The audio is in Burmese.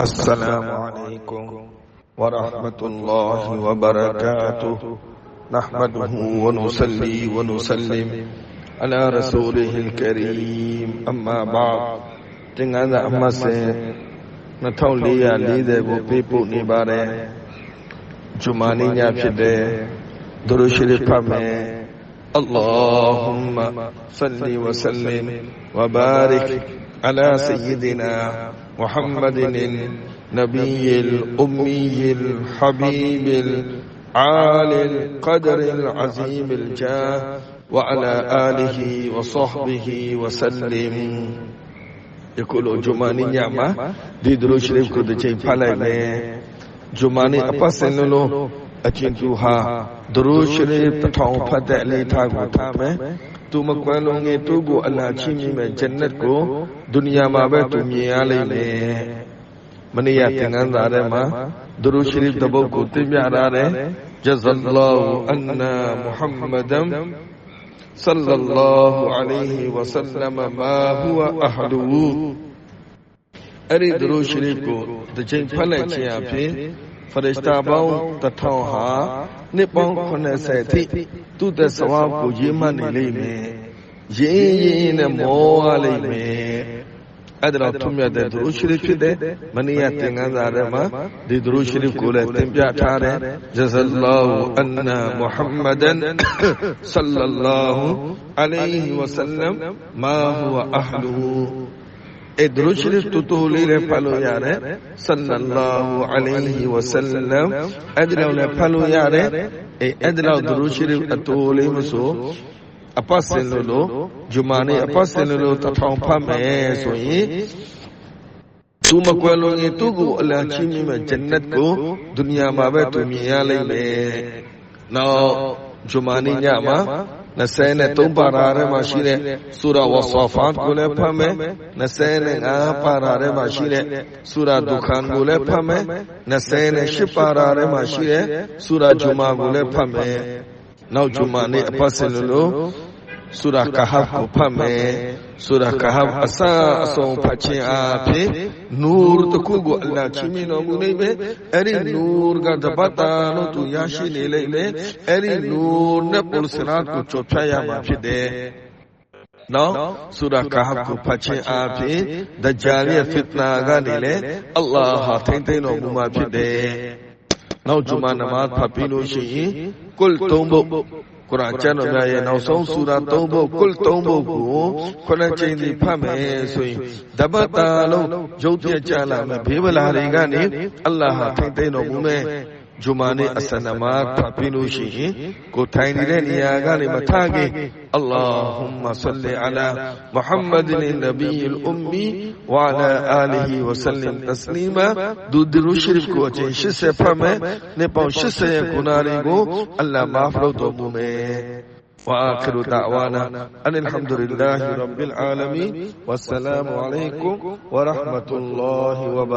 السلام عليكم ورحمة الله وبركاته نحمده ونصلي ونسلم على رسوله الكريم أما بعد တင်္ဂန်းသာအမှတ်စဉ်2440ကိုပေးပို့နေပါတယ်ဂျူမာနေ့ညဖြစ်တဲ့ဒရုရှရစ်ဖတ်မယ် اللهم صل وسلم وبارك على سيدنا محمد النبي الأمي الحبيب العالي القدر العظيم الجاه وعلى آله وصحبه وسلم يقول جماني نعمة دي درو شريف كده چين پھلائے جماني اپا سنلو اچين تو درو شريف پتھاؤں پھتے علی تھا င်ဖတ်တဲ့အလေးထားကိုထားမယ်သူမကွယ်လွန်ငယ်သူ့ကိုအလာချင်းမြင့်မဲ့ဂျန်နတ်ကိုဒုနီယာမှာပဲသူမြင်ရလိမ့်မယ်မနေ့ကသင်္ကန်းစာထဲမှာဒရုရှရီတပုတ်ကိုသိပြထားတယ်ဂျဇလလာဟူအန်နာမုဟမ္မဒန် صلى الله عليه وسلم ما هو أهله အဲ့ဒီဒရုရှရီကိုတစ်ချိန်ဖတ်လိုက်ခြင်းအပြင် ဖရစ်တာပေါင်းတထောင်ဟာနှစ်ပေါင်း80ထိသူ့သက်စွာကိုရေးမှတ်နေလိမ့်မယ်ရင်းရင်းနဲ့မောရလိမ့်မယ်အဲ့ဒါတော့ထုံမြတ်တဲ့ဒရုရှရစ်ဖြစ်တဲ့မနီယသင်္ကန်းစာထဲမှာဒီဒရုရှရစ်ကိုလည်းသင်ပြထားတယ်ဂျဇလလာဟူအန်နာမုဟမ္မဒန်ဆလ္လလာဟူအလိုင်းဟီဝဆလမ်မာဟူဝအဟလူ အဲဒရုရှရစ်တူတူလေးလည်းဖတ်လို့ရတယ်ဆလ္လလာဟူအလိုင်းဟီဝဆလမ်အဲ့ဒီတော့လည်းဖတ်လို့ရတယ်အဲအဲ့ဒီတော့ဒရုရှရစ်အတူလေးမဆိုအပတ်စင်လို့လို့ဂျူမာနေ့အပတ်စင်လို့လို့တထောင်ဖတ်မယ်ဆိုရင်သူမကွယ်လွန်ရင်သူ့ကိုအလံချင်းမြင့်မဲ့ဂျန်နတ်ကိုဒုနီယာမှာပဲသူမြင်ရလိမ့်မယ်။နောက်ဂျူမာနေ့ညမှာ 23ပါရာထဲမှာရှိတဲ့ဆူရာဝဆာဖတ်ကိုလည်းဖတ်မယ်25ပါရာထဲမှာရှိတဲ့ဆူရာဒုခန်ကိုလည်းဖတ်မယ်28ပါရာထဲမှာရှိတဲ့ဆူရာဂျူမာကိုလည်းဖတ်မယ်နောက်ဂျူမာနေ့အပတ်စင်လို့ ဆူရာကဟဖ်ကိုဖတ်မယ်ဆူရာကဟဖ်အစအဆုံးဖတ်ခြင်းအပြင်နူရ်တခုကိုအလ္လာဟ်ချီးမြှင့်တော်မူလိမ့်မယ်အဲ့ဒီနူရ်ကတပတ်တာလို့သူရရှိနေလိမ့်မယ်အဲ့ဒီနူရ်နဲ့ပုလ်စရာကိုကြော်ဖြတ်ရမှာဖြစ်တယ်နော်ဆူရာကဟဖ်ကိုဖတ်ခြင်းအပြင်ဒဂျာလ်ရဲ့ဖစ်နာကနေလေအလ္လာဟ်ဟာထိမ့်သိမ်းတော်မူမှာဖြစ်တယ် နောက်ဂျူမာနမတ်ဖတ်ပြီးလို့ရှိရင်ကုလ်သုံးဖို့ကုရ်အာန်ကျမ်းတော်များရဲ့နောက်ဆုံးဆူရာ၃ပုဒ်ကုလ်၃ပုဒ်ကိုခုနှစ်ချိန်စီဖတ်မယ်ဆိုရင်တပတ်တာလုံးရုပ်ပြကြလာမယ်ဘေးဗလာတွေကနေအလ္လာဟ်ထိမ့်သိမ်းတော်မူမယ် جمعانی اسنما تپینو شیهی کوتای نیره نیاغانی متاگی اللهم صل على محمد النبي الأمي وعلى آله وسلم تسلیما دو درو شریف کو اچھے شس پھم نے پاؤں شس گنارے گو اللہ معاف لو توبو میں. وآخر دعوانا أن الحمد لله رب العالمين والسلام عليكم ورحمة الله وبركاته